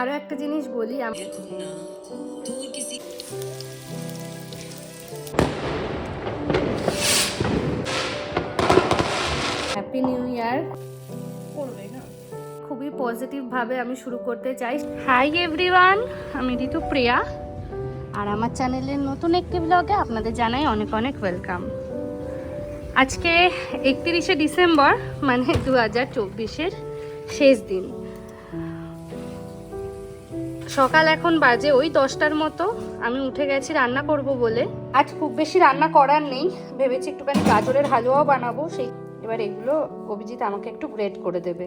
আরও একটা জিনিস বলি হ্যাপি নিউ ইয়ার করবে না খুবই পজিটিভভাবে আমি শুরু করতে চাই। হাই এভরিওয়ান আমি ঋতু প্রিয়া। আর আমার চ্যানেলের নতুন একটি ব্লগে আপনাদের জানাই অনেক অনেক ওয়েলকাম আজকে একত্রিশে ডিসেম্বর মানে দু হাজার চব্বিশের শেষ দিন। সকাল এখন বাজে, ওই দশটার মতো। আমি উঠে গেছি রান্না করব বলে। আজ খুব বেশি রান্না করার নেই। ভেবেছি একটুখানি গাজরের হালুয়াও বানাবো। সেই এবার এগুলো অভিজিৎ আমাকে একটু গ্রেড করে দেবে।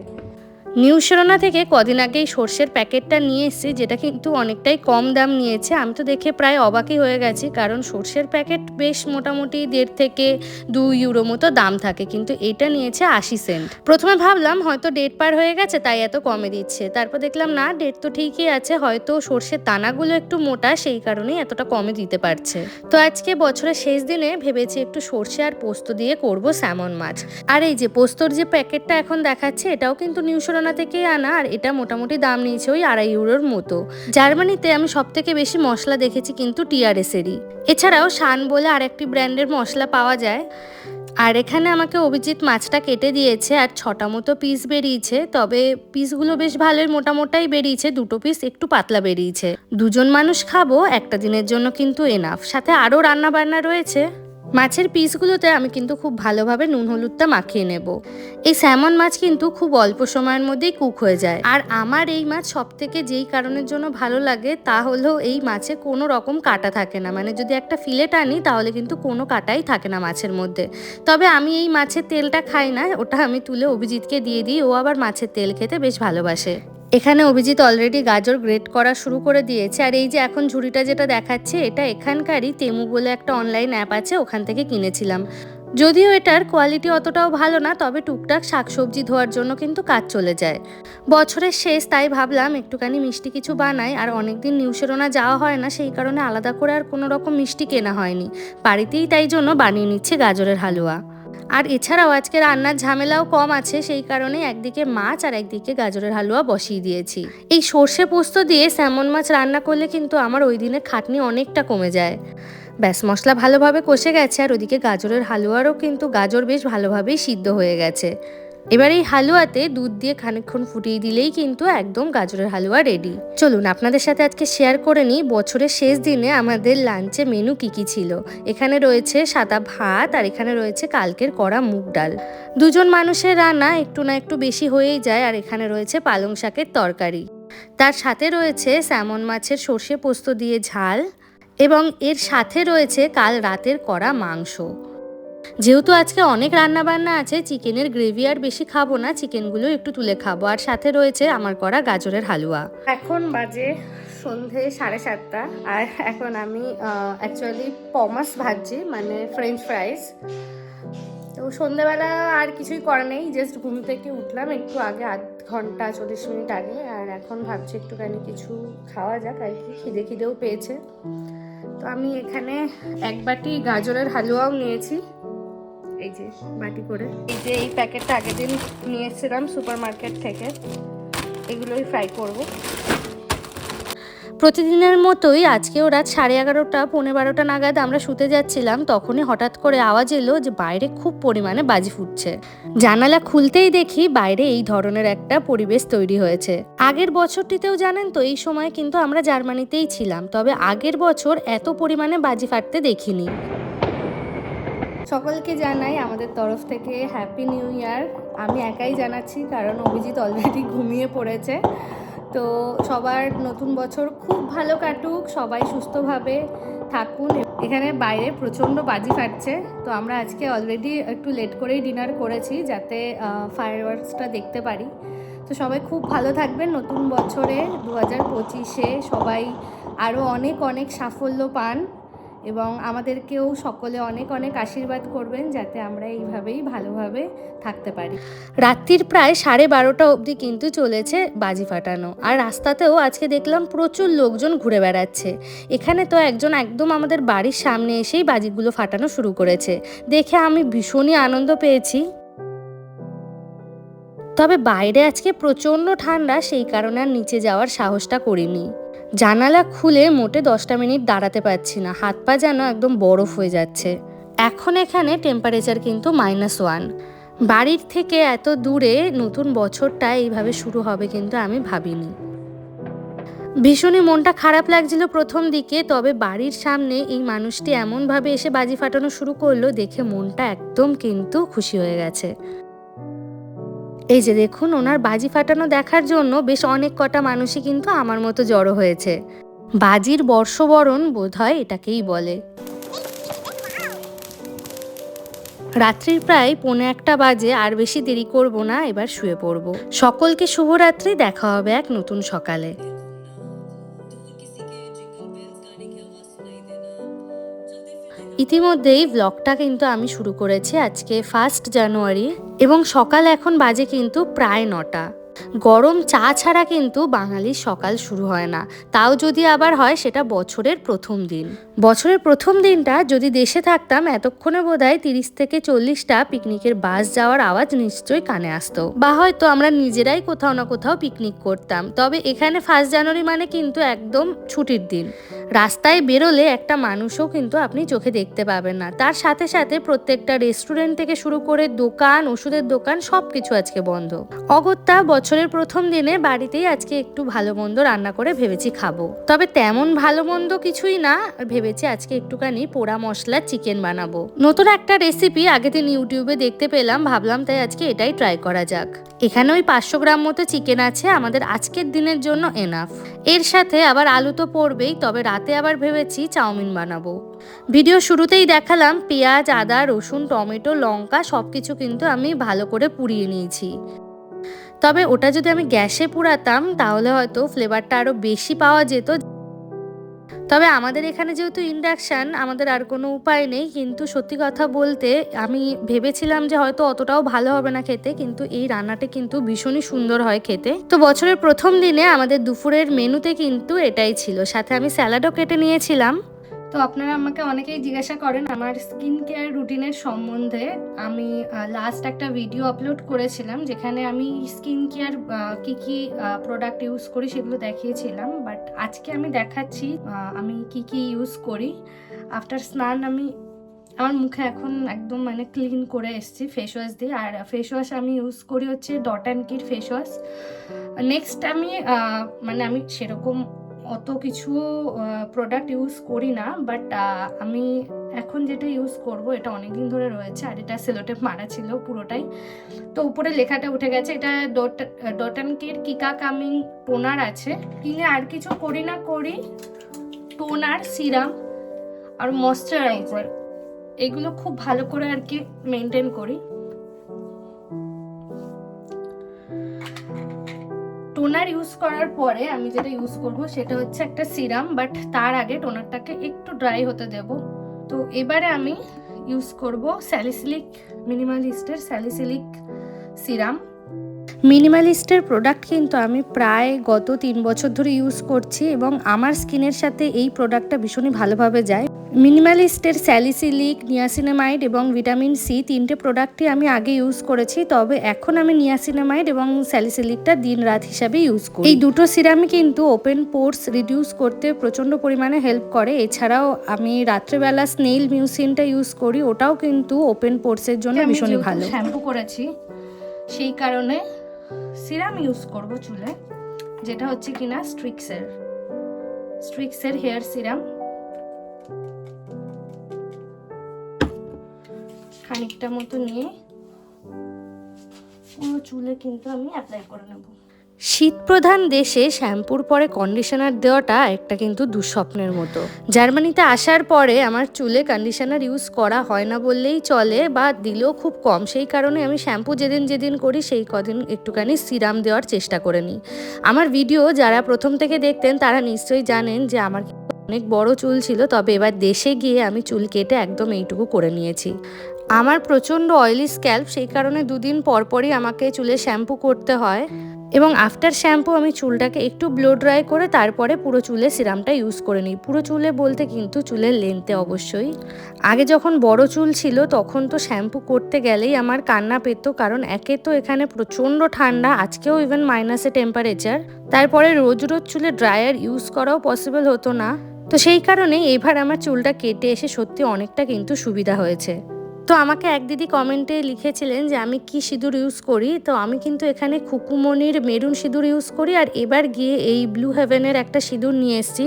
নিউ শিরোনা থেকে কদিন আগেই সর্ষের প্যাকেটটা নিয়ে এসেছি, যেটা কিন্তু অনেকটাই কম দাম নিয়েছে। আমি তো দেখে প্রায় অবাকই হয়ে গেছি, কারণ সর্ষের প্যাকেট বেশ মোটামুটি দেড় থেকে দু ইউরো মতো দাম থাকে, কিন্তু এটা নিয়েছে আশি সেন্ট। প্রথমে ভাবলাম হয়তো ডেট পার হয়ে গেছে, তাই এত কমে দিচ্ছে। তারপর দেখলাম, না, ডেট তো ঠিকই আছে, হয়তো সর্ষের দানাগুলো একটু মোটা, সেই কারণেই এতটা কমে দিতে পারছে। তো আজকে বছরের শেষ দিনে ভেবেছি একটু সর্ষে আর পোস্ত দিয়ে করব স্যামন মাছ। আর এই যে পোস্তর যে প্যাকেটটা এখন দেখাচ্ছে, এটাও কিন্তু নিউ শিরোনা থেকেই আনা, আর এটা মোটামুটি দাম নিয়েছে ওই আড়াই ইউরোর মতো। জার্মানিতে আমি সব থেকে বেশি মশলা দেখেছি কিন্তু টিআরএসেরই এছাড়াও শান বলে আরেকটি ব্র্যান্ডের মশলা পাওয়া যায়। আর এখানে আমাকে অভিজিৎ মাছটা কেটে দিয়েছে, আর ছটা মতো পিস বেরিয়েছে। তবে পিসগুলো বেশ ভালোই মোটা মোটাই বেরিয়েছে, দুটো পিস একটু পাতলা বেরিয়েছে। দুজন মানুষ খাব, একটা দিনের জন্য কিন্তু এনাফ সাথে আরও রান্না বান্না রয়েছে। মাছের পিসগুলোতে আমি কিন্তু খুব ভালোভাবে নুন হলুদটা মাখিয়ে নেব। এই স্যামন মাছ কিন্তু খুব অল্প সময়ের মধ্যেই কুক হয়ে যায়। আর আমার এই মাছ সব থেকে যেই কারণের জন্য ভালো লাগে তা হলো এই মাছে কোনো রকম কাটা থাকে না। মানে যদি একটা ফিলেট আনি তাহলে কিন্তু কোনো কাটাই থাকে না মাছের মধ্যে। তবে আমি এই মাছের তেলটা খাই না, ওটা আমি তুলে অভিজিৎকে দিয়ে দিই, ও আবার মাছের তেল খেতে বেশ ভালোবাসে। এখানে অভিজিৎ অলরেডি গাজর গ্রেট করা শুরু করে দিয়েছে। আর এই যে এখন ঝুড়িটা যেটা দেখাচ্ছে, এটা এখানকারই তেমু বলে একটা অনলাইন অ্যাপ আছে, ওখান থেকে কিনেছিলাম। যদিও এটার কোয়ালিটি অতটাও ভালো না, তবে টুকটাক শাকসবজি ধোয়ার জন্য কিন্তু কাজ চলে যায়। বছরের শেষ, তাই ভাবলাম একটুখানি মিষ্টি কিছু বানাই। আর অনেকদিন নিউশেরোনা যাওয়া হয় না, সেই কারণে আলাদা করে আর কোনো রকম মিষ্টি কেনা হয়নি। বাড়িতেই তাই জন্য বানিয়ে নিচ্ছে গাজরের হালুয়া। আর এছাড়াও আজকে রান্নার ঝামেলাও কম আছে, সেই কারণে একদিকে মাছ আর একদিকে গাজরের হালুয়া বসিয়ে দিয়েছি। এই সর্ষে পোস্ত দিয়ে স্যামন মাছ রান্না করলে কিন্তু আমার ওই দিনে খাটনি অনেকটা কমে যায়। ব্যাস, মশলা ভালোভাবে কষে গেছে আর ওদিকে গাজরের হালুয়ারও কিন্তু গাজর বেশ ভালোভাবেই সিদ্ধ হয়ে গেছে। এবার এই হালুয়াতে দুধ দিয়ে খানিকক্ষণ ফুটিয়ে দিলেই কিন্তু একদম গাজরের হালুয়া রেডি চলুন, আপনাদের সাথে আজকে শেয়ার করে নিই বছরের শেষ দিনে আমাদের লাঞ্চে মেনু কি কি ছিল। এখানে রয়েছে সাদা ভাত আর এখানে রয়েছে কালকের করা মুগ ডাল। দুজন মানুষের রান্না একটু না একটু বেশি হয়েই যায় আর এখানে রয়েছে পালং শাকের তরকারি। তার সাথে রয়েছে স্যামন মাছের সর্ষে পোস্ত দিয়ে ঝাল এবং এর সাথে রয়েছে কাল রাতের করা মাংস। যেহেতু আজকে অনেক রান্না বান্না আছে, চিকেনের গ্রেভি আর বেশি খাব না, চিকেনগুলো একটু তুলে খাব। আর সাথে রয়েছে আমার করা গাজরের হালুয়া। এখন বাজে সন্ধে সাড়ে সাতটা। আর এখন আমি অ্যাকচুয়ালি পমাস ভাজছি মানে ফ্রেঞ্চ ফ্রাইস তো সন্ধেবেলা আর কিছুই করা নেই জাস্ট ঘুম থেকে উঠলাম, একটু আগে আধ ঘণ্টা চল্লিশ মিনিট আগে। আর এখন ভাবছি একটুখানি কিছু খাওয়া যাক, আর কি, খিদে খিদেও পেয়েছে। তো আমি এখানে এক বাটি গাজরের হালুয়াও নিয়েছি। এই যে বাটি করে। এই যে এই প্যাকেটটা আগের দিন নিয়ে এসেছিলাম সুপার মার্কেট থেকে। এগুলোই ফ্রাই করব। প্রতিদিনের মতোই আজকেও রাত সাড়ে এগারোটা, পৌনে বারোটা নাগাদ আমরা শুতে যাচ্ছিলাম। তখনই হঠাৎ করে আওয়াজ এলো যে বাইরে খুব পরিমাণে বাজি ফুটছে। জানালা খুলতেই দেখি বাইরে এই ধরনের একটা পরিবেশ তৈরি হয়েছে। আগের বছরটিতেও জানেন তো, এই সময় কিন্তু আমরা জার্মানিতেই ছিলাম। তবে আগের বছর এত পরিমাণে বাজি ফাটতে দেখিনি। সকলকে জানাই আমাদের তরফ থেকে হ্যাপি নিউ ইয়ার আমি একাই জানাচ্ছি কারণ অভিজিৎ অলরেডি ঘুমিয়ে পড়েছে। তো সবার নতুন বছর খুব ভালো কাটুক, সবাই সুস্থভাবে থাকুন। এখানে বাইরে প্রচণ্ড বাজি ফাটছে, তো আমরা আজকে অলরেডি একটু লেট করেই ডিনার করেছি যাতে ফায়ার ওয়ার্কসটা দেখতে পারি। তো সবাই খুব ভালো থাকবেন নতুন বছরে। দু হাজার পঁচিশে সবাই আরও অনেক অনেক সাফল্য পান। এবং আমাদেরকেও সকলে অনেক অনেক আশীর্বাদ করবেন যাতে আমরা এইভাবেই ভালোভাবে থাকতে পারি। রাত্রির প্রায় সাড়ে বারোটা অবধি কিন্তু চলেছে বাজি ফাটানো। আর রাস্তাতেও আজকে দেখলাম প্রচুর লোকজন ঘুরে বেড়াচ্ছে। এখানে তো একজন একদম আমাদের বাড়ির সামনে এসেই বাজিগুলো ফাটানো শুরু করেছে। দেখে আমি ভীষণই আনন্দ পেয়েছি। তবে বাইরে আজকে প্রচণ্ড ঠান্ডা, সেই কারণে আর নিচে যাওয়ার সাহসটা করিনি। জানালা খুলে মোটে দশটা মিনিট দাঁড়াতে পারছি না। হাত পা যেন একদম বরফ হয়ে যাচ্ছে। এখন এখানে টেম্পারেচার কিন্তু মাইনাস ওয়ান বাড়ির থেকে এত দূরে নতুন বছরটা এইভাবে শুরু হবে কিন্তু আমি ভাবিনি। ভীষণই মনটা খারাপ লাগছিল প্রথম দিকে, তবে বাড়ির সামনে এই মানুষটি এমনভাবে এসে বাজি ফাটানো শুরু করল দেখে মনটা একদম কিন্তু খুশি হয়ে গেছে। এই যে দেখুন, ওনার বাজি ফাটানো দেখার জন্য বেশ অনেক কটা মানুষই কিন্তু আমার মতো জড়ো হয়েছে। বাজির বর্ষবরণ বোধ হয় এটাকেই বলে। রাত্রির প্রায় পৌনে একটা বাজে, আর বেশি দেরি করব না, এবার শুয়ে পড়ব। সকলকে শুভরাত্রি, দেখা হবে এক নতুন সকালে। ইতিমধ্যেই ব্লগটা কিন্তু আমি শুরু করেছি আজকে ফার্স্ট জানুয়ারি এবং সকাল এখন বাজে কিন্তু প্রায় নটা। গরম চা ছাড়া কিন্তু বাঙালির সকাল শুরু হয় না। তাও যদি আবার হয়, সেটা বছরের প্রথম দিন। বছরের প্রথম দিনটা যদি দেশে থাকতাম, এতক্ষণে বোধ হয় তিরিশ থেকে চল্লিশটা পিকনিকের বাস যাওয়ার আওয়াজ নিশ্চয়ই কানে আসতো। বা হয়তো আমরা নিজেরাই কোথাও না কোথাও পিকনিক করতাম। তবে এখানে ফার্স্ট জানুয়ারি মানে কিন্তু একদম ছুটির দিন। রাস্তায় বেরোলে একটা মানুষও কিন্তু আপনি চোখে দেখতে পাবেন না। তার সাথে সাথে প্রত্যেকটা রেস্টুরেন্ট থেকে শুরু করে দোকান, ওষুধের দোকান সব কিছু আজকে বন্ধ। অগত্যা বছরের প্রথম দিনে বাড়িতেই আজকে একটু ভালো মন্দ রান্না করে ভেবেছি খাব। তবে তেমন ভালো মন্দ কিছুই না, ভেবেছি আজকে একটুখানি পোড়া মশলার চিকেন বানাবো। নতুন একটা রেসিপি আগে দিন ইউটিউবে দেখতে পেলাম, ভাবলাম তাই আজকে এটাই ট্রাই করা যাক। এখানে ওই পাঁচশো গ্রাম মতো চিকেন আছে, আমাদের আজকের দিনের জন্য এনাফ এর সাথে আবার আলু তো পড়বেই, তবে রাতে আবার ভেবেছি চাউমিন বানাবো। ভিডিও শুরুতেই দেখালাম, পেঁয়াজ, আদা, রসুন, টমেটো, লঙ্কা সব কিছু কিন্তু আমি ভালো করে পুড়িয়ে নিয়েছি। তবে ওটা যদি আমি গ্যাসে পুরাতাম, তাহলে হয়তো ফ্লেভারটা আরও বেশি পাওয়া যেত। তবে আমাদের এখানে যেহেতু ইন্ডাকশান আমাদের আর কোনো উপায় নেই। কিন্তু সত্যি কথা বলতে, আমি ভেবেছিলাম যে হয়তো অতটাও ভালো হবে না খেতে, কিন্তু এই রান্নাটা কিন্তু ভীষণই সুন্দর হয় খেতে। তো বছরের প্রথম দিনে আমাদের দুপুরের মেনুতে কিন্তু এটাই ছিল। সাথে আমি স্যালাডও কেটে নিয়েছিলাম। তো আপনারা আমাকে অনেকেই জিজ্ঞাসা করেন আমার স্কিন কেয়ার রুটিনের সম্বন্ধে। আমি লাস্ট একটা ভিডিও আপলোড করেছিলাম যেখানে আমি স্কিন কেয়ার কি কি প্রোডাক্ট ইউজ করি সেগুলো দেখিয়েছিলাম। বাট আজকে আমি দেখাচ্ছি আমি কি কি ইউজ করি। আফটার স্নান আমি, আমার মুখে এখন একদম মানে ক্লিন করে এসেছি ফেস ওয়াশ দিয়ে। আর ফেস ওয়াশ আমি ইউজ করি হচ্ছে ডট অ্যান্ড কির ফেস ওয়াশ নেক্সট আমি মানে আমি সেরকম অত কিছু প্রোডাক্ট ইউজ করি না বাট আমি এখন যেটা ইউজ করব, এটা অনেক দিন ধরে রয়েছে, আর এটা সেলোটেপ মারা ছিল পুরোটাই। তো উপরে লেখাটা উঠে গেছে, এটা ডট ডট অ্যান্ড কির কিকা কামিং টোনার আছে। কিনে আর কিছু করি না করি টোনার সিরাম আর ময়শ্চারাইজার এগুলো খুব ভালো করে আর কি মেনটেন করি। টোনার ইউজ করার পরে আমি যেটা ইউজ করব সেটা হচ্ছে একটা সিরাম বাট তার আগে টোনারটাকে একটু ড্রাই হতে দেব। তো এবারে আমি ইউজ করব স্যালিসিলিক মিনিমালিস্টের স্যালিসিলিক সিরাম মিনিমালিস্টের প্রোডাক্ট কিন্তু আমি প্রায় গত তিন বছর ধরে ইউজ করছি এবং আমার স্কিনের সাথে এই প্রোডাক্টটা ভীষণই ভালোভাবে যায়। মিনিমালিস্টের স্যালিসিলিক নিয়াসিনামাইড এবং ভিটামিন সি তিনটে প্রোডাক্টই আমি আগে ইউজ করেছি তবে এখন আমি নিয়াসিনামাইড এবং স্যালিসিলিকটা দিন রাত হিসাবে ইউজ করি। এই দুটো সিরামই কিন্তু ওপেন পোর্স রিডিউস করতে প্রচণ্ড পরিমাণে হেল্প করে। এছাড়াও আমি রাত্রেবেলা স্নেইল মিউসিনটা ইউজ করি ওটাও কিন্তু ওপেন পোর্সের জন্য ভীষণই ভালো। শ্যাম্পু করেছি সেই কারণে সিরাম ইউজ করব চুলে, যেটা হচ্ছে কিনা স্ট্রিক্সের স্ট্রিক্সের হেয়ার সিরাম। খানিকটা মতো নিয়ে পুরো চুলে কিন্তু আমি অ্যাপ্লাই করে নেব। শীতপ্রধান দেশে শ্যাম্পুর পরে কন্ডিশনার দেওয়াটা একটা কিন্তু দুঃস্বপ্নের মতো। জার্মানিতে আসার পরে আমার চুলে কন্ডিশনার ইউজ করা হয় না বললেই চলে বা দিলেও খুব কম। সেই কারণে আমি শ্যাম্পু যেদিন যেদিন করি সেই কদিন একটুখানি সিরাম দেওয়ার চেষ্টা করে নিই। আমার ভিডিও যারা প্রথম থেকে দেখতেন তারা নিশ্চয়ই জানেন যে আমার অনেক বড় চুল ছিল, তবে এবার দেশে গিয়ে আমি চুল কেটে একদম এইটুকু করে নিয়েছি। আমার প্রচণ্ড অয়েলি স্ক্যাল্প সেই কারণে দুদিন পরপরই আমাকে চুলে শ্যাম্পু করতে হয়। এবং আফটার শ্যাম্পু আমি চুলটাকে একটু ব্লো ড্রাই করে তারপরে পুরো চুলে সিরামটা ইউজ করে নিই। পুরো চুলে বলতে কিন্তু চুলের লেন্থে অবশ্যই। আগে যখন বড় চুল ছিল তখন তো শ্যাম্পু করতে গেলেই আমার কান্না পেত কারণ একে তো এখানে প্রচণ্ড ঠান্ডা, আজকেও ইভেন মাইনাসে টেম্পারেচার তারপরে রোজ রোজ চুলে ড্রায়ার ইউজ করাও পসিবল হতো না। তো সেই কারণেই এবার আমার চুলটা কেটে এসে সত্যি অনেকটা কিন্তু সুবিধা হয়েছে। তো আমাকে এক দিদি কমেন্টে লিখেছিলেন যে, আমি কি সিঁদুর ইউজ করি? তো আমি কিন্তু এখানে খুকুমনির মেরুন সিঁদুর ইউজ করি আর এবার গিয়ে এই ব্লু হেভেনের একটা সিঁদুর নিয়ে এসেছি।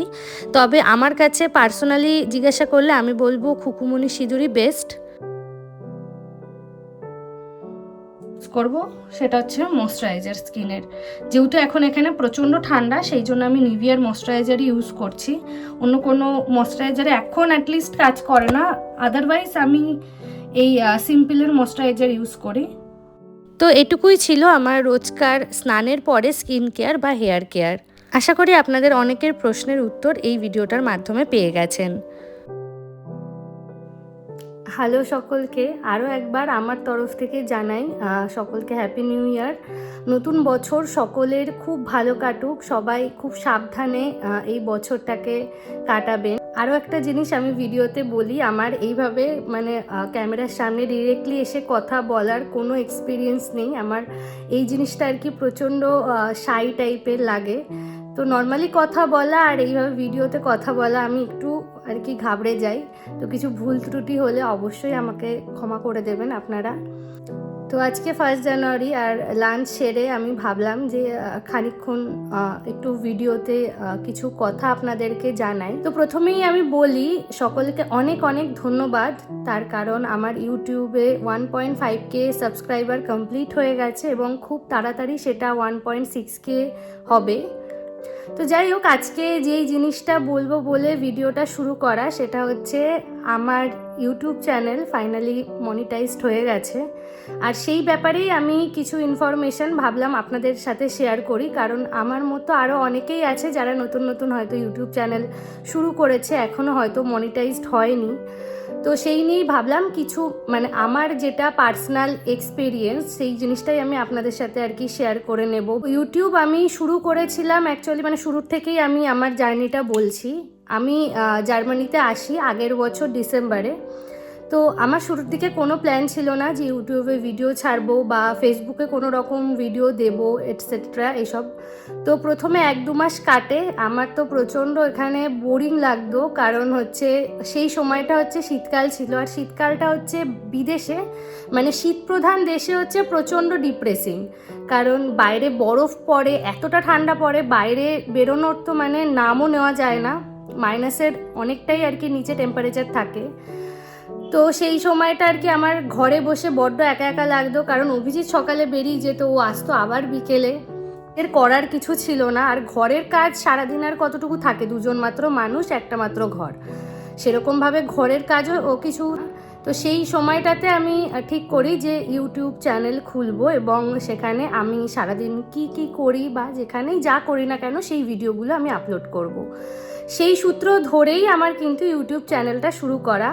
তবে আমার কাছে পার্সোনালি জিজ্ঞাসা করলে আমি বলব খুকুমনির সিঁদুরই বেস্ট করব, সেটা হচ্ছে ময়শ্চারাইজার স্কিনের যেহেতু এখন এখানে প্রচণ্ড ঠান্ডা, সেই জন্য আমি নিভিয়ার ময়শ্চারাইজারই ইউজ করছি। অন্য কোনো ময়শ্চারাইজারে এখন অ্যাটলিস্ট কাজ করে না। আদারওয়াইজ আমি এই সিম্পলের ময়শ্চারাইজার ইউজ করি। তো এটুকুই ছিল আমার রোজকার স্নানের পরে স্কিন কেয়ার বা হেয়ার কেয়ার আশা করি আপনাদের অনেকের প্রশ্নের উত্তর এই ভিডিওটার মাধ্যমে পেয়ে গেছেন। হ্যালো সকলকে আরও একবার আমার তরফ থেকে জানাই সকলকে হ্যাপি নিউ ইয়ার নতুন বছর সকলের খুব ভালো কাটুক, সবাই খুব সাবধানে এই বছরটাকে কাটাবেন। আরও একটা জিনিস আমি ভিডিওতে বলি, আমার এইভাবে মানে ক্যামেরার সামনে ডিরেক্টলি এসে কথা বলার কোনো এক্সপিরিয়েন্স নেই। আমার এই জিনিসটা আর কি প্রচণ্ড সাই টাইপের লাগে। তো নর্মালি কথা বলা আর এইভাবে ভিডিওতে কথা বলা আমি একটু আর কি ঘাবড়ে যাই। তো কিছু ভুল ত্রুটি হলে অবশ্যই আমাকে ক্ষমা করে দেবেন আপনারা। তো আজকে ফার্স্ট জানুয়ারি আর লাঞ্চ সেরে আমি ভাবলাম যে আহ, খানিকক্ষণ একটু ভিডিওতে কিছু কথা আপনাদেরকে জানাই। তো প্রথমেই আমি বলি সকলকে অনেক অনেক ধন্যবাদ। তার কারণ আমার ইউটিউবে one point five K subscriber complete হয়ে গেছে এবং খুব তাড়াতাড়ি সেটা ওয়ান পয়েন্ট সিক্স কে হবে। তো যাই হোক, আজকে যেই জিনিসটা বলব বলে ভিডিওটা শুরু করা, সেটা হচ্ছে আমার ইউটিউব চ্যানেল ফাইনালি মনিটাইজড হয়ে গেছে। আর সেই ব্যাপারেই আমি কিছু ইনফরমেশন ভাবলাম আপনাদের সাথে শেয়ার করি, কারণ আমার মতো আরও অনেকেই আছে যারা নতুন নতুন হয়তো ইউটিউব চ্যানেল শুরু করেছে এখনও হয়তো মনিটাইজড হয়নি। তো সেই নিয়েই ভাবলাম কিছু মানে আমার যেটা পার্সোনাল এক্সপিরিয়েন্স সেই জিনিসটাই আমি আপনাদের সাথে আর কি শেয়ার করে নেব। ইউটিউব আমি শুরু করেছিলাম অ্যাকচুয়ালি মানে শুরুর থেকেই আমি আমার জার্নিটা বলছি। আমি জার্মানিতে আসি আগের বছর ডিসেম্বরে তো আমার শুরুর দিকে কোনো প্ল্যান ছিল না যে ইউটিউবে ভিডিও ছাড়বো বা ফেসবুকে কোনো রকম ভিডিও দেবো এটসেট্রা এসব। তো প্রথমে এক দু মাস কাটে। আমার তো প্রচণ্ড এখানে বোরিং লাগতো, কারণ হচ্ছে সেই সময়টা হচ্ছে শীতকাল ছিল। আর শীতকালটা হচ্ছে বিদেশে মানে শীতপ্রধান দেশে হচ্ছে প্রচণ্ড ডিপ্রেসিং কারণ বাইরে বরফ পড়ে, এতটা ঠান্ডা পড়ে, বাইরে বেরোনোর তো মানে নামও নেওয়া যায় না। মাইনাসের অনেকটাই আর কি নিচে টেম্পারেচার থাকে। তো সেই সময়টা আর কি আমার ঘরে বসে বড্ড একা একা লাগতো, কারণ অভিজিৎ সকালে বেরিয়ে যেত, ও আসতো আবার বিকেলে। এর করার কিছু ছিল না, আর ঘরের কাজ সারাদিন আর কতটুকু থাকে? দুজন মাত্র মানুষ, একটা মাত্র ঘর। সেরকমভাবে ঘরের কাজও ও কিছু তো সেই সময়টাতে আমি ঠিক করি যে ইউটিউব চ্যানেল খুলবো এবং সেখানে আমি সারাদিন কি কি করি বা যেখানেই যা করি না কেন সেই ভিডিওগুলো আমি আপলোড করব। সেই সূত্র ধরেই আমার কিন্তু ইউটিউব চ্যানেলটা শুরু করা।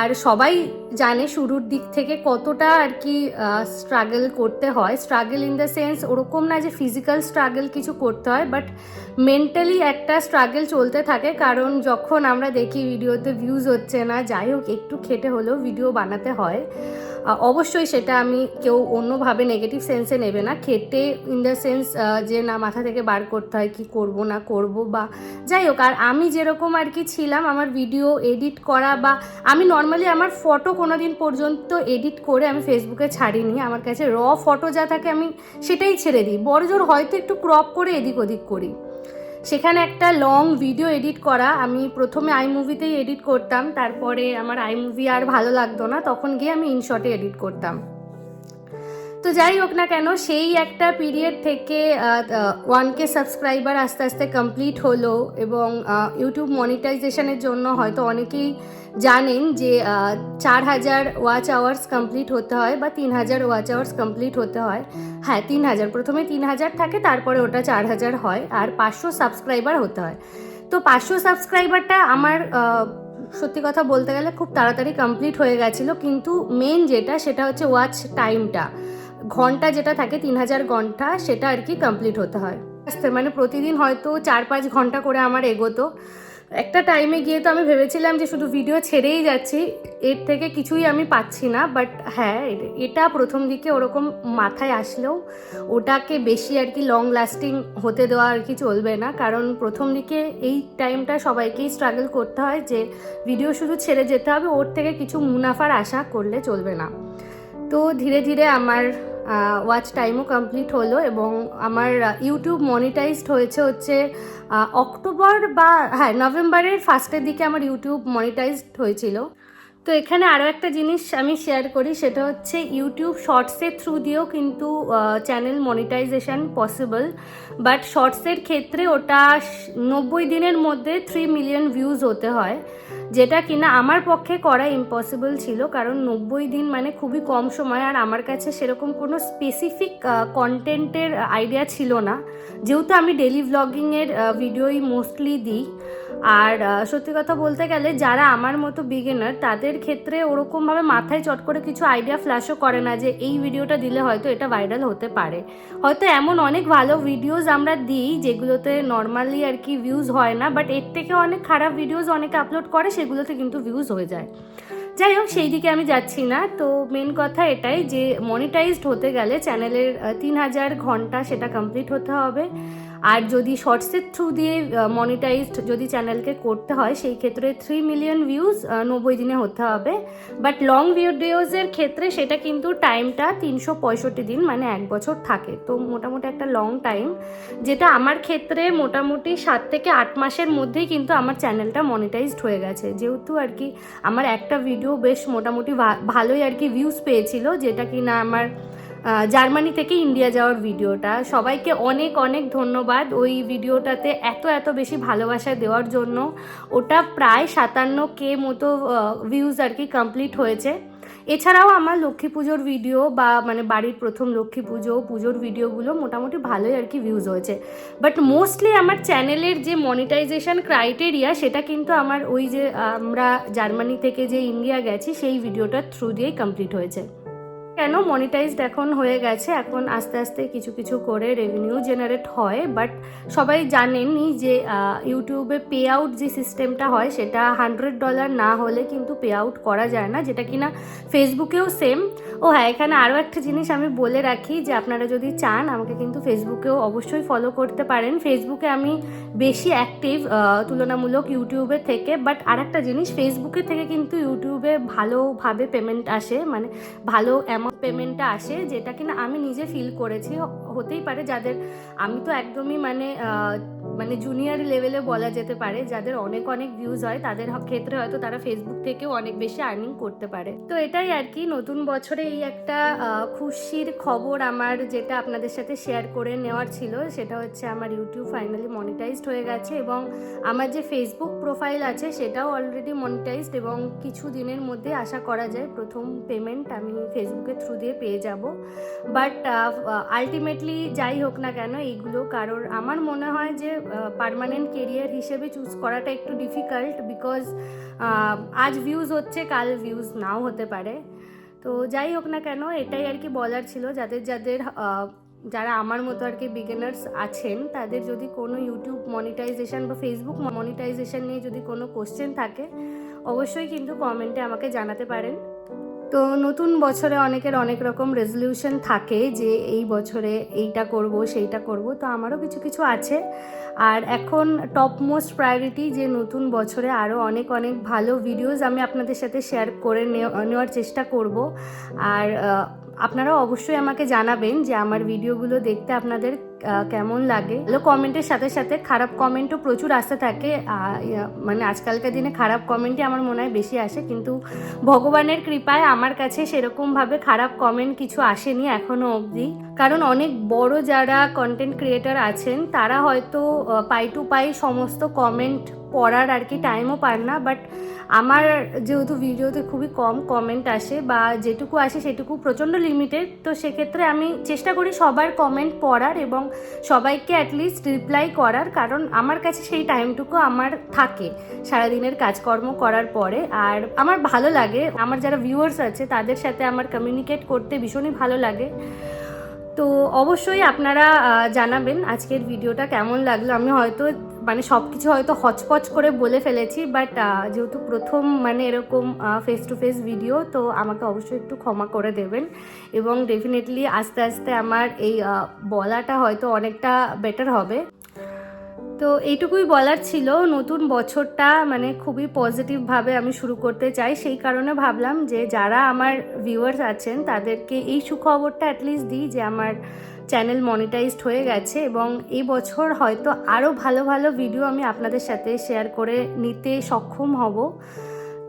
আর সবাই জানে শুরুর দিক থেকে কতটা আর কি স্ট্রাগল করতে হয়। স্ট্রাগল ইন দ্য সেন্স ওরকম না যে ফিজিক্যাল স্ট্রাগল কিছু করতে হয় বাট মেন্টালি একটা স্ট্রাগল চলতে থাকে। কারণ যখন আমরা দেখি ভিডিওতে ভিউজ হচ্ছে না, যাই হোক, একটু খেটে হলেও ভিডিও বানাতে হয়। অবশ্যই সেটা আমি কেউ অন্যভাবে নেগেটিভ সেন্সে নেবে না। খেটে ইন দ্য সেন্স যে না, মাথা থেকে বার করতে হয় কি করব, না করব বা যাই হোক, আর আমি যেরকম আর কি ছিলাম, আমার ভিডিও এডিট করা বা আমি নর্মালি আমার ফটো কোনো দিন পর্যন্ত এডিট করে আমি ফেসবুকে ছাড়িনি। আমার কাছে র ফটো যা থাকে আমি সেটাই ছেড়ে দিই। বড় জোর হয়তো একটু ক্রপ করে এদিক ওদিক করি। সেখানে একটা লং ভিডিও এডিট করা। আমি প্রথমে আই মুভিতেই এডিট করতাম, তারপরে আমার আই মুভি আর ভালো লাগতো না। তখন গিয়ে আমি ইনশটে এডিট করতাম। তো যাই হোক না কেন, সেই একটা পিরিয়ড থেকে ওয়ান কে সাবস্ক্রাইবার আস্তে আস্তে কমপ্লিট হলো এবং ইউটিউব মনিটাইজেশনের জন্য হয়তো অনেকেই জানেন যে চার হাজার ওয়াচ আওয়ার্স কমপ্লিট হতে হয় বা তিন হাজার ওয়াচ আওয়ার্স কমপ্লিট হতে হয়। হ্যাঁ তিন হাজার। প্রথমে তিন হাজার থাকে, তারপরে ওটা চার হাজার হয় আর পাঁচশো সাবস্ক্রাইবার হতে হয়। তো পাঁচশো সাবস্ক্রাইবারটা আমার সত্যি কথা বলতে গেলে খুব তাড়াতাড়ি কমপ্লিট হয়ে গেছিল, কিন্তু মেন যেটা সেটা হচ্ছে ওয়াচ টাইমটা ঘণ্টা যেটা থাকে, তিন হাজার ঘণ্টা সেটা আর কি কমপ্লিট হতে হয়। আস্তে মানে প্রতিদিন হয়তো চার পাঁচ ঘণ্টা করে আমার এগোতো। একটা টাইমে গিয়ে তো আমি ভেবেছিলাম যে শুধু ভিডিও ছেড়েই যাচ্ছি, এর থেকে কিছুই আমি পাচ্ছি না বাট হ্যাঁ এটা প্রথম দিকে ওরকম মাথায় আসলেও ওটাকে বেশি আর কি লং লাস্টিং হতে দেওয়া আর কি চলবে না, কারণ প্রথম দিকে এই টাইমটা সবাইকেই স্ট্রাগল করতে হয় যে ভিডিও শুধু ছেড়ে যেতে হবে, ওর থেকে কিছু মুনাফার আশা করলে চলবে না। তো ধীরে ধীরে আমার ওয়াচ টাইমও কমপ্লিট হলো এবং আমার ইউটিউব মনিটাইজড হয়েছে হচ্ছে অক্টোবর বা হ্যাঁ নভেম্বরের ফার্স্টের দিকে আমার ইউটিউব মনিটাইজড হয়েছিল। তো এখানে আরও একটা জিনিস আমি শেয়ার করি, সেটা হচ্ছে ইউটিউব শর্টসের থ্রু দিয়েও কিন্তু চ্যানেল মনিটাইজেশন পসিবল বাট শর্টসের ক্ষেত্রে ওটা নব্বই দিনের মধ্যে থ্রি মিলিয়ন ভিউজ হতে হয়। যেটা কিনা আমার পক্ষে করা ইম্পসিবল ছিল, কারণ নব্বই দিন মানে খুবই কম সময়, আর আমার কাছে সেরকম কোনো স্পেসিফিক কন্টেন্টের আইডিয়া ছিল না। যেহেতু আমি ডেলি ভ্লগিংয়ের ভিডিওই মোস্টলি দিই, আর সত্যি কথা বলতে গেলে যারা আমার মতো বিগিনার তাদের ক্ষেত্রে ওরকমভাবে মাথায় চট করে কিছু আইডিয়া ফ্ল্যাশও করে না যে এই ভিডিওটা দিলে হয়তো এটা ভাইরাল হতে পারে। হয়তো এমন অনেক ভালো ভিডিওস আমরা দিই, যেগুলোতে নর্মালি আর কি ভিউজ হয় না বাট এর থেকে অনেক খারাপ ভিডিওস অনেকে আপলোড করে সেগুলোতে কিন্তু ভিউজ হয়ে যায়। যাই হোক সেই দিকে আমি যাচ্ছি না। তো মেন কথা এটাই যে মনিটাইজড হতে গেলে চ্যানেলের তিন হাজার ঘণ্টা সেটা কমপ্লিট হতে হবে। আর যদি শর্টসের থ্রু দিয়ে মনিটাইজড যদি চ্যানেলকে করতে হয়, সেই ক্ষেত্রে থ্রি মিলিয়ন ভিউজ নব্বই দিনে হতে হবে। বাট লং ভিডিওজের ক্ষেত্রে সেটা কিন্তু টাইমটা তিনশো পঁয়ষট্টি দিন মানে এক বছর থাকে। তো মোটামুটি একটা লং টাইম যেটা আমার ক্ষেত্রে মোটামুটি সাত থেকে আট মাসের মধ্যেই কিন্তু আমার চ্যানেলটা মনিটাইজড হয়ে গেছে। যেহেতু আর কি, আমার একটা ভিডিও বেশ মোটামুটি ভালোই আর কি ভিউজ পেয়েছিল, যেটা কি না আমার জার্মানি থেকে ইন্ডিয়া যাওয়ার ভিডিওটা। সবাইকে অনেক অনেক ধন্যবাদ ওই ভিডিওটাতে এত এত বেশি ভালোবাসা দেওয়ার জন্য। ওটা প্রায় সাতান্ন কে মতো ভিউজ আর কি কমপ্লিট হয়েছে। এছাড়াও আমার লক্ষ্মী পুজোর ভিডিও বা মানে বাড়ির প্রথম লক্ষ্মী পুজো, পুজোর ভিডিওগুলো মোটামুটি ভালোই আর কি ভিউজ হয়েছে। বাট মোস্টলি আমার চ্যানেলের যে মনিটাইজেশন ক্রাইটেরিয়া সেটা কিন্তু আমার ওই যে আমরা জার্মানি থেকে যে ইন্ডিয়া গেছি, সেই ভিডিওটার থ্রু দিয়েই কমপ্লিট হয়েছে। কেন মনিটাইজড এখন হয়ে গেছে? এখন আস্তে আস্তে কিছু কিছু করে রেভিনিউ জেনারেট হয় বাট সবাই জানেনই যে ইউটিউবে পে আউট যে সিস্টেমটা হয়, সেটা হান্ড্রেড ডলার না হলে কিন্তু পে আউট করা যায় না, যেটা কিনা ফেসবুকেও সেম ও হ্যাঁ এখানে আরও একটা জিনিস আমি বলে রাখি যে আপনারা যদি চান, আমাকে কিন্তু ফেসবুকেও অবশ্যই ফলো করতে পারেন। ফেসবুকে আমি বেশি অ্যাক্টিভ তুলনামূলক ইউটিউবের থেকে বাট আর একটা জিনিস ফেসবুকের থেকে কিন্তু ইউটিউবে ভালোভাবে পেমেন্ট আসে মানে ভালো অ্যামাউন্ট পেমেন্টটা আসে, যেটা কিনা আমি নিজে ফিল করেছি, হতেই পারে যাদের, আমি তো একদমই মানে মানে জুনিয়র লেভেলে বলা যেতে পারে, যাদের অনেক অনেক ভিউজ হয়, তাদের ক্ষেত্রে হয়তো তারা ফেসবুক থেকেও অনেক বেশি আর্নিং করতে পারে। তো এটাই আর কি, নতুন বছরে এই একটা খুশির খবর আমার যেটা আপনাদের সাথে শেয়ার করে নেওয়ার ছিল, সেটা হচ্ছে আমার ইউটিউব ফাইনালি মনিটাইজড হয়ে গেছে এবং আমার যে ফেসবুক প্রোফাইল আছে, সেটাও অলরেডি মনিটাইজড এবং কিছু দিনের মধ্যে আশা করা যায় প্রথম পেমেন্ট আমি ফেসবুকের থ্রু দিয়ে পেয়ে যাব। বাট আলটিমেটলি যাই হোক না কেন, এইগুলো কারোর, আমার মনে হয় যে পার্মানেন্ট কেরিয়ার হিসেবে চুজ করাটা একটু ডিফিকাল্ট বিকজ আজ ভিউজ হচ্ছে, কাল ভিউজ নাও হতে পারে। তো যাই হোক না কেন, এটাই আর কি বলার ছিল। যাদের যাদের যারা আমার মতো আর কি বিগিনার্স আছেন, তাদের যদি কোনো ইউটিউব মনিটাইজেশন বা ফেসবুক মনিটাইজেশন নিয়ে যদি কোনো কোশ্চেন থাকে, অবশ্যই কিন্তু কমেন্টে আমাকে জানাতে পারেন। তো নতুন বছরে অনেকের অনেক রকম রেজলিউশন থাকে যে এই বছরে এইটা করব, সেইটা করব। তো আমারও কিছু কিছু আছে। আর এখন টপ মোস্ট প্রায়োরিটি যে নতুন বছরে আরও অনেক অনেক ভালো ভিডিওস আমি আপনাদের সাথে শেয়ার করে নেও- নেওয়ার চেষ্টা করব। আর আপনারা অবশ্যই আমাকে জানাবেন যে আমার ভিডিওগুলো দেখতে আপনাদের কেমন লাগে? ভালো কমেন্টের সাথে সাথে খারাপ কমেন্টও প্রচুর আসতে থাকে। মানে আজকালকার দিনে খারাপ কমেন্টই আমার মনে হয় বেশি আসে। কিন্তু ভগবানের কৃপায় আমার কাছে সেরকমভাবে খারাপ কমেন্ট কিছু আসেনি এখনও অবধি। কারণ অনেক বড় যারা কন্টেন্ট ক্রিয়েটার আছেন, তারা হয়তো পাই টু পাই সমস্ত কমেন্ট পড়ার আর কি টাইমও পান না বাট আমার যেহেতু ভিডিওতে খুবই কম কমেন্ট আসে বা যেটুকু আসে সেটুকু প্রচণ্ড লিমিটেড তো সেক্ষেত্রে আমি চেষ্টা করি সবার কমেন্ট পড়ার এবং সবাইকে অ্যাটলিস্ট রিপ্লাই করার, কারণ আমার কাছে সেই টাইমটুকু আমার থাকে সারাদিনের কাজকর্ম করার পরে। আর আমার ভালো লাগে, আমার যারা ভিউয়ার্স আছে তাদের সাথে আমার কমিউনিকেট করতে ভীষণই ভালো লাগে। তো অবশ্যই আপনারা জানাবেন আজকের ভিডিওটা কেমন লাগল। আমি হয়তো মানে সব কিছু হয়তো হচপচ করে বলে ফেলেছি বাট যেহেতু প্রথম মানে এরকম ফেস টু ফেস ভিডিও তো আমাকে অবশ্যই একটু ক্ষমা করে দেবেন। এবং ডেফিনেটলি আস্তে আস্তে আমার এই বলাটা হয়তো অনেকটা বেটার হবে। তো এইটুকুই বলার ছিল। নতুন বছরটা মানে খুবই পজিটিভভাবে আমি শুরু করতে চাই। সেই কারণে ভাবলাম যে যারা আমার ভিউয়ার্স আছেন, তাদেরকে এই সুখবরটা অ্যাটলিস্ট দিই যে আমার চ্যানেল মনিটাইজড হয়ে গেছে এবং এই বছর হয়তো আরও ভালো ভালো ভিডিও আমি আপনাদের সাথে শেয়ার করে নিতে সক্ষম হব।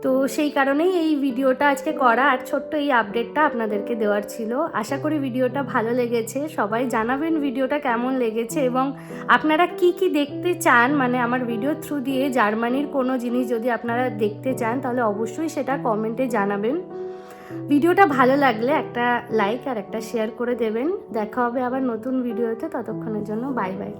তো সেই কারণেই এই ভিডিওটা আজকে করা আর ছোট্ট এই আপডেটটা আপনাদেরকে দেওয়ার ছিল। আশা করি ভিডিওটা ভালো লেগেছে। সবাই জানাবেন ভিডিওটা কেমন লেগেছে এবং আপনারা কি কি দেখতে চান মানে আমার ভিডিও থ্রু দিয়ে জার্মানির কোনো জিনিস যদি আপনারা দেখতে চান, তাহলে অবশ্যই সেটা কমেন্টে জানাবেন। ভিডিওটা ভালো লাগলে একটা লাইক আর একটা শেয়ার করে দেবেন। দেখা হবে আবার নতুন ভিডিওতে ততক্ষণের জন্য বাই বাই